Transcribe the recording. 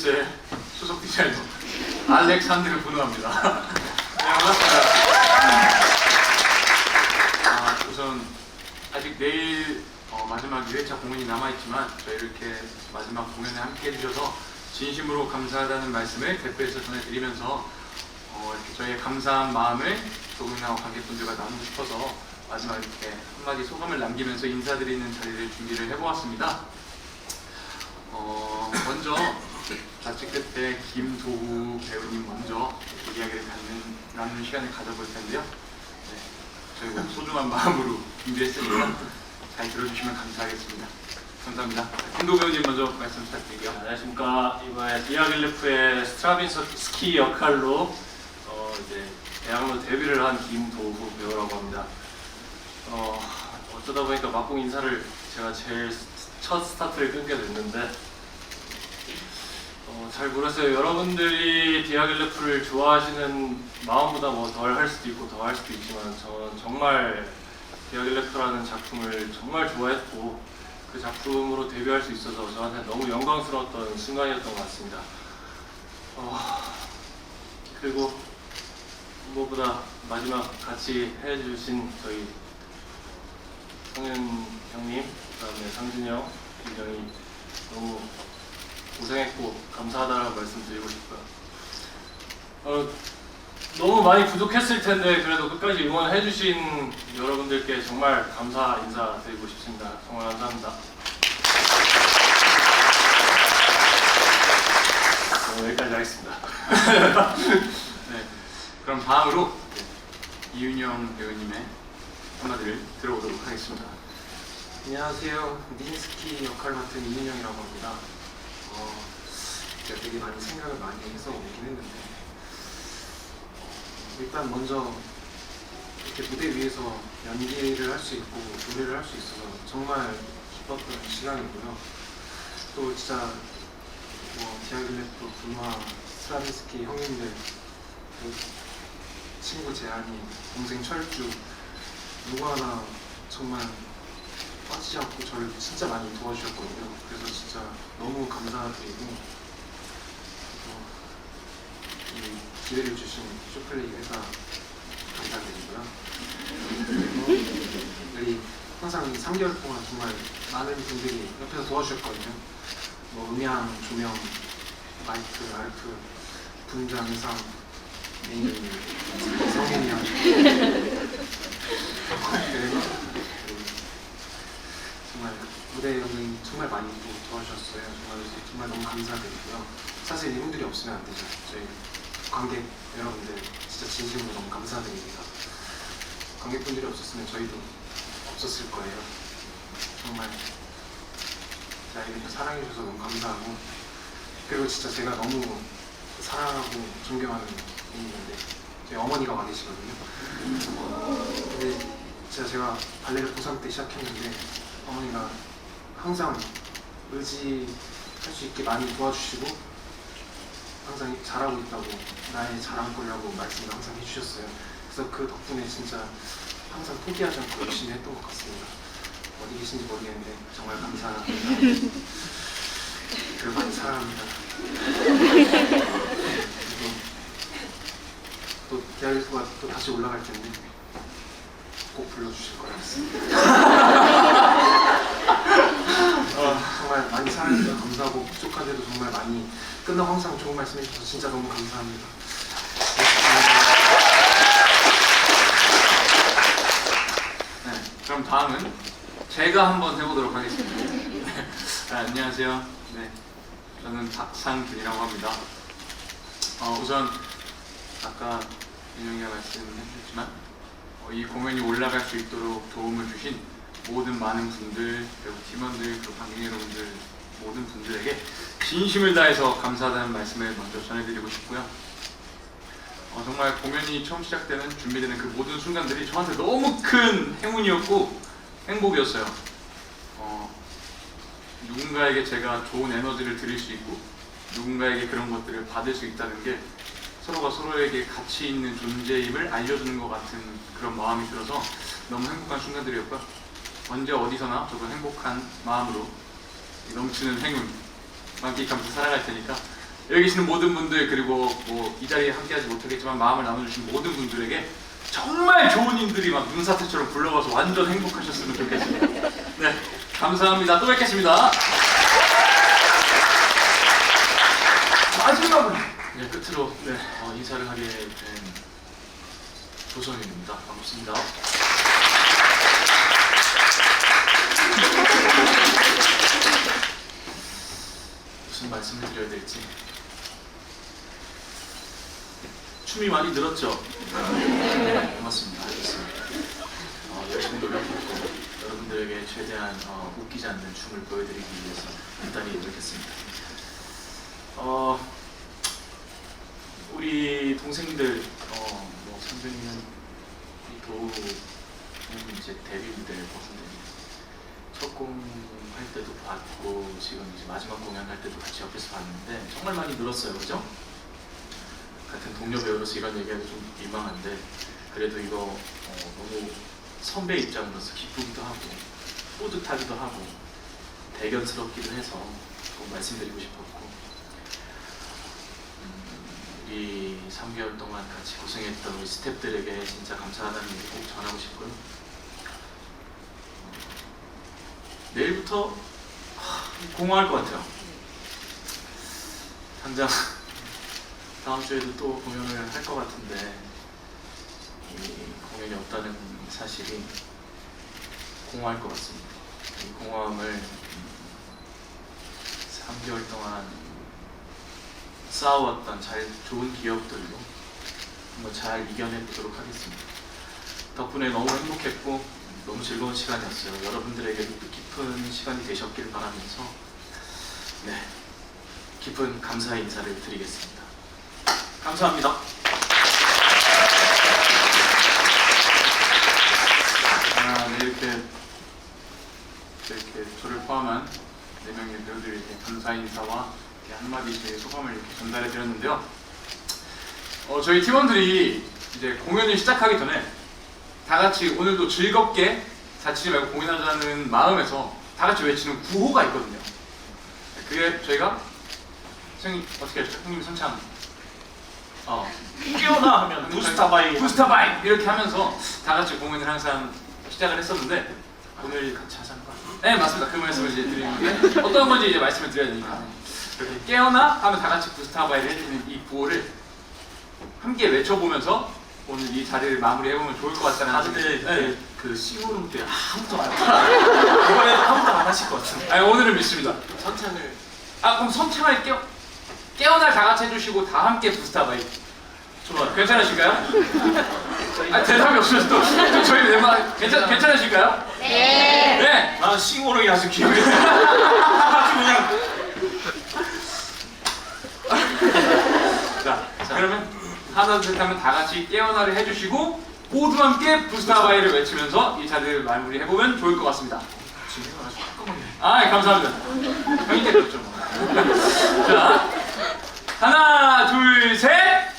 앨리스의 수석 디자이너 알렉산드르 분호합니다. 네, 반갑습니다. 아, 우선 아직 내일 어, 마지막 2회차 공연이 남아있지만 저희 이렇게 마지막 공연에 함께 해주셔서 진심으로 감사하다는 말씀을 대표해서 전해드리면서 어, 이렇게 저희의 감사한 마음을 조금이나마 관객분들과 나누고 싶어서 마지막 이렇게 한마디 소감을 남기면서 인사드리는 자리를 준비를 해보았습니다. 어, 먼저 자취 끝에 김도우 배우님 먼저 이야기를 나누는, 나누는 시간을 가져볼 텐데요. 네, 저희 소중한 마음으로 준비했으니까 잘 들어주시면 감사하겠습니다. 감사합니다. 김도우 배우님 먼저 말씀 부탁드릴게요. 안녕하십니까 이번에 디아글레프의 스트라빈스키 역할로 어, 이제 대학로 데뷔를 한 김도후 배우라고 합니다. 어, 어쩌다 보니까 막공 인사를 제가 제일 스- 첫 스타트를 끊게 됐는데 어, 잘 모르겠어요. 여러분들이 디아글레프를 좋아하시는 마음보다 뭐 덜 할 수도 있고 더 할 수도 있지만 저는 정말 디아글레프라는 작품을 정말 좋아했고 그 작품으로 데뷔할 수 있어서 저한테 너무 영광스러웠던 순간이었던 것 같습니다. 어, 그리고 무엇보다 마지막 같이 해주신 저희 성현 형님, 그다음에 상준이 형, 김정희 너무 고생했고 감사하다라고 말씀드리고 싶고요. 어, 너무 많이 부족했을 텐데 그래도 끝까지 응원해 주신 여러분들께 정말 감사 인사드리고 싶습니다. 정말 감사합니다. 어, 여기까지 하겠습니다. 네, 그럼 다음으로 이윤영 배우님의 한마디를 들어보도록 하겠습니다. 안녕하세요. 니니스키 역할 맡은 이민영이라고 합니다. 어, 제가 되게 많이 생각을 많이 해서 오긴 했는데 어, 일단 먼저 이렇게 무대 위에서 연기를 할 수 있고 노래를 할 수 있어서 정말 기뻤던 시간이고요. 또 진짜 뭐 디아글레프, 분화, 스라빈스키 형님들 그 친구 재한이, 동생 철주 누구 하나 정말 빠지지 않고 저를 진짜 많이 도와주셨거든요. 그래서 진짜 너무 감사드리고 또이 기회를 주신 쇼플레이 회사 감사드리고요. 그리고 우리 항상 이 3개월 동안 정말 많은 분들이 옆에서 도와주셨거든요. 뭐 음향, 조명, 마이크, 알프, 분장, 의상, 메인. 그리고 정말 무대 연기 정말 많이 또 도와주셨어요. 정말 정말 너무 감사드리고요. 사실 이분들이 없으면 안 되죠. 저희 관객 여러분들 진짜 진심으로 너무 감사드립니다. 관객분들이 없었으면 저희도 없었을 거예요. 정말 자 이렇게 사랑해 주셔서 너무 감사하고 그리고 진짜 제가 너무 사랑하고 존경하는 있는데 저희 어머니가 와 계시거든요. 근데 진짜 제가 발레를 고3 때 시작했는데 어머니가 항상 의지할 수 있게 많이 도와주시고 항상 잘하고 있다고 나의 자랑거리라고 말씀을 항상 해주셨어요. 그래서 그 덕분에 진짜 항상 포기하지 않고 열심히 했던 것 같습니다. 어디 계신지 모르겠는데 정말 감사합니다. 그리고 많이 사랑합니다. 그리고 또 대학교가 또 다시 올라갈 텐데 꼭 불러주실 거라 믿습니다. 어, 정말 많이 사랑해주셔서 감사하고 부족한데도 정말 많이 끝나고 항상 좋은 말씀 해 주셔서 진짜 너무 감사합니다. 네, 그럼 다음은 제가 한번 해보도록 하겠습니다. 네, 안녕하세요. 네, 저는 박상준이라고 합니다. 어, 우선 아까 윤영이가 말씀해주셨지만 어, 이 공연이 올라갈 수 있도록 도움을 주신 모든 많은 분들 그리고 팀원들 그리고 관객 여러분들 모든 분들에게 진심을 다해서 감사하다는 말씀을 먼저 전해드리고 싶고요. 어, 정말 공연이 처음 시작되는 준비되는 그 모든 순간들이 저한테 너무 큰 행운이었고 행복이었어요. 어, 누군가에게 제가 좋은 에너지를 드릴 수 있고 누군가에게 그런 것들을 받을 수 있다는 게 서로가 서로에게 가치 있는 존재임을 알려주는 것 같은 그런 마음이 들어서 너무 행복한 순간들이었고요. 언제 어디서나 저도 행복한 마음으로 이 넘치는 행운 만끽하면서 살아갈 테니까 여기 계시는 모든 분들 그리고 뭐 이 자리에 함께하지 못하겠지만 마음을 나눠주신 모든 분들에게 정말 좋은 인들이 막 눈사태처럼 굴러가서 완전 행복하셨으면 좋겠습니다. 네, 감사합니다. 또 뵙겠습니다. 마지막으로 네, 끝으로 네, 어, 인사를 하게 된 조성현입니다. 반갑습니다. 무슨 말씀을 드려야 될지 춤이 많이 늘었죠? 네, 고맙습니다. 알겠습니다. 어, 열심히 노력했고 여러분들에게 최대한 어, 웃기지 않는 춤을 보여드리기 위해서 일단히 노력했습니다. 어, 우리 동생들, 어, 뭐 성준이는 우리 도우는 이제 데뷔 무대를 보는데 첫공 할 때도 봤고 지금 이제 마지막 공연 할 때도 같이 옆에서 봤는데 정말 많이 늘었어요, 그죠? 같은 동료 배우로서 이런 얘기하기 좀 민망한데 그래도 이거 어, 너무 선배 입장으로서 기쁘기도 하고 뿌듯하기도 하고 대견스럽기도 해서 꼭 말씀드리고 싶었고 음, 우리 3개월 동안 같이 고생했던 우리 스태프들에게 진짜 감사하다는 얘기 꼭 전하고 싶고요. 어, 내일부터 하, 공허할 것 같아요. 당장 다음 주에도 또 공연을 할 것 같은데 이 공연이 없다는 사실이 공허할 것 같습니다. 이 공허함을 음, 3개월 동안 쌓아왔던 잘 좋은 기억들로 한번 잘 이겨내 보도록 하겠습니다. 덕분에 너무 행복했고 너무 즐거운 시간이었어요. 여러분들에게도 뜻깊은 시간이 되셨길 바라면서 네 깊은 감사의 인사를 드리겠습니다. 감사합니다. 아, 네, 이렇게 이렇게 저를 포함한 네 명의 배우들에게 감사 인사와 이렇게 한마디씩 소감을 이렇게 전달해 드렸는데요. 어, 저희 팀원들이 이제 공연을 시작하기 전에 다 같이 오늘도 즐겁게 다치지 말고 공연하자는 마음에서 다 같이 외치는 구호가 있거든요. 그게 저희가 형님 어떻게 했죠? 형님 선창 어 깨어나 하면 부스타바이. 부스타바이 이렇게 하면서 다 같이 공연을 항상 시작을 했었는데 오늘 같이 하자는 거 네 맞습니다 그 말씀을 이제 드리는데 어떤 건지 이제 말씀을 드려야 되니까 이렇게 깨어나 하면 다 같이 부스타바이를 해주는 이 구호를 함께 외쳐보면서 오늘 이 자리를 마무리해보면 좋을 것 같다는 아 근데 생각이- 네. 그 시무름 때 아무도 안 이번에도 아무도 안 하실 것 같은데. 아니 오늘은 믿습니다. 선창을. 아 그럼 선창을 깨어 깨어날 다 같이 해주시고 다 함께 부스타바이 좋아요. 괜찮으실까요? 아 대답이 없어서 또, 또 저희 멤버 괜찮 괜찮으실까요? 네. 네. 난 시무름이 아주 기억이 아주 그냥. 자, 자, 그러면 하나 둘셋 하면 다 같이 깨어나를 해주시고 모두 함께 부스타바이를 외치면서 이 자리를 마무리 해 보면 좋을 것 같습니다. 아, 예, 감사합니다. 형이 때렸죠. 뭐. 자, 하나 둘 셋.